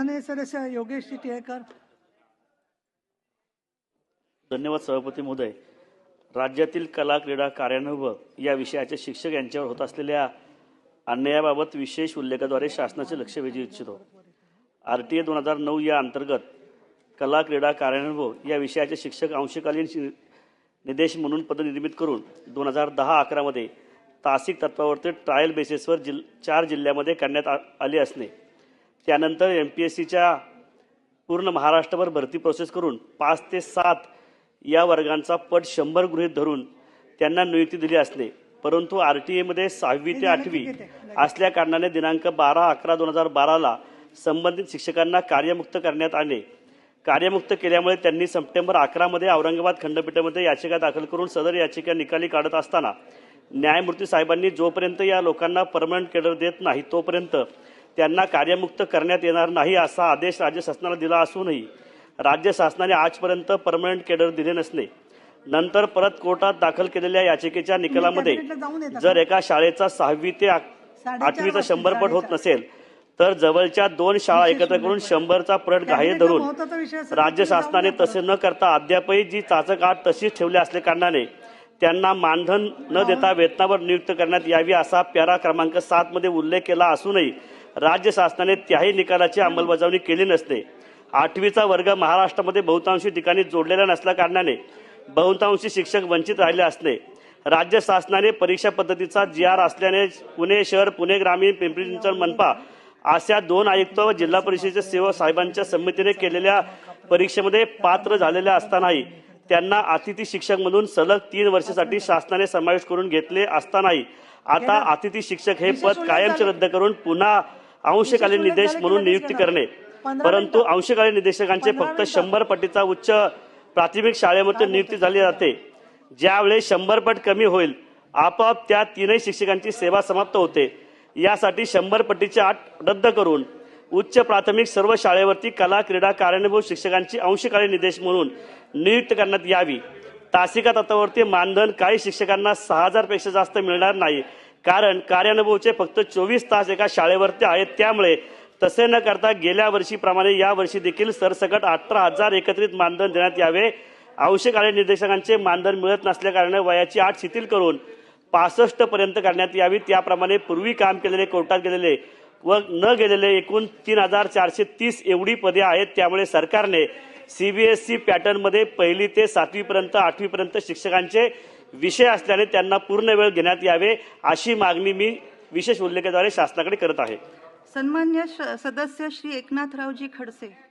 माननीय सदस्य योगेश टिळेकर धन्यवाद सभापती महोदय. राज्यातील कला क्रीडा कार्यानुभव या विषयाचे शिक्षक यांच्यावर होत असलेल्या अन्यायाबाबत विशेष उल्लेखाद्वारे शासनाचे लक्ष वेधू इच्छितो. आर टी ए दोन हजार नऊ या अंतर्गत कला क्रीडा कार्यानुभव या विषयाचे शिक्षक अंशकालीन निदेश म्हणून पदनिर्मित करून दोन हजार दहा अकरामध्ये तासिक तत्वावरती ट्रायल बेसिसवर जिल चार जिल्ह्यामध्ये करण्यात आ- आले असणे. त्यानंतर एम पी एस सीच्या पूर्ण महाराष्ट्रभर भरती प्रोसेस करून पाच ते सात या वर्गांचा पट शंभर गृहीत धरून त्यांना नियुक्ती दिली असणे परंतु आर टी एमध्ये सहावी ते आठवी असल्या कारणाने दिनांक बारा अकरा दोन हजार बाराला संबंधित शिक्षकांना कार्यमुक्त करण्यात आले. कार्यमुक्त केल्यामुळे त्यांनी सप्टेंबर अकरामध्ये औरंगाबाद खंडपीठामध्ये याचिका दाखल करून सदर याचिका निकाली काढत असताना न्यायमूर्ती साहेबांनी जोपर्यंत या लोकांना परमनंट केडर देत नाही तोपर्यंत त्यांना कार्यमुक्त करण्यात येणार नाही असा आदेश राज्य शासनाला दिला असूनही राज्य शासनाने आजपर्यंत परमनंट केडर दिले नसणे नंतर परत कोर्टात दाखल केलेल्या याचिकेच्या निकालामध्ये जर एका शाळेचा सहावी ते आठवीचा शंभर पट होत. नसेल तर जवळच्या दोन शाळा एकत्र करून शंभरचा पट कॅबिनेटला धरून तर राज्य शासनाने. तसे न करता अद्यापही जी चाचक आठ तशीच ठेवली असल्या कारणाने त्यांना मानधन न देता वेतनावर नियुक्त करण्यात यावी असा पॅरा क्रमांक सात मध्ये उल्लेख केला असूनही राज्य शासनाने त्याही निकालाची अंमलबजावणी केली नसते. आठवीचा वर्ग महाराष्ट्रामध्ये बहुतांशी ठिकाणी जोडलेला नसल्या कारणाने बहुतांशी शिक्षक वंचित राहिले असणे राज्य शासनाने परीक्षा पद्धतीचा जी आर असल्याने पुणे शहर पुणे ग्रामीण पिंपरी चिंचवड मनपा अशा दोन आयुक्त व जिल्हा परिषदेचे सेवक साहेबांच्या समितीने केलेल्या परीक्षेमध्ये पात्र झालेल्या असतानाही त्यांना अतिथी शिक्षक म्हणून सलग तीन वर्षासाठी शासनाने समावेश करून घेतले असतानाही आता अतिथी शिक्षक हे पद कायमचे रद्द करून पुन्हा अंशकालीन निदेश म्हणून नियुक्ती करणे. परंतु अंशकालीन निदेशकांचे फक्त शंभर पटीचा उच्च प्राथमिक शाळेमध्ये नियुक्ती झाली जाते. ज्यावेळेस शंभर पट कमी होईल आपोआप त्या तीनही शिक्षकांची सेवा समाप्त होते. यासाठी शंभर पटीची आठ रद्द करून उच्च प्राथमिक सर्व शाळेवरती कला क्रीडा कार्यानुभव शिक्षकांची अंशकालीन निदेश म्हणून नियुक्त करण्यात यावी. तासिका तत्वावरती मानधन काही शिक्षकांना सहा हजारपेक्षा जास्त मिळणार नाही. कारण कार्यानुभवचे फक्त चोवीस तास एका शाळेवरती आहेत. त्यामुळे तसे न करता गेल्या वर्षीप्रमाणे या वर्षी देखील सरसकट अठरा हजार एकत्रित मानधन देण्यात यावे. आवश्यक आणि निर्देशकांचे मानधन मिळत नसल्याकारणे वयाची आठ शिथिल करून पासष्ट पर्यंत करण्यात यावी. त्याप्रमाणे पूर्वी काम केलेले कोर्टात गेलेले व न गेलेले एकूण तीन हजार चारशे तीस एवढी पदे आहेत. त्यामुळे सरकारने सीबीएसई पॅटर्नमध्ये पहिली ते सातवीपर्यंत आठवीपर्यंत शिक्षकांचे विषय असल्याने त्यांना पूर्ण वेळ घेण्यात यावे अशी मागणी मी विशेष उल्लेखाद्वारे शासनाकडे करत आहे. सन्मान्य श- सदस्य श्री एकनाथरावजी खडसे.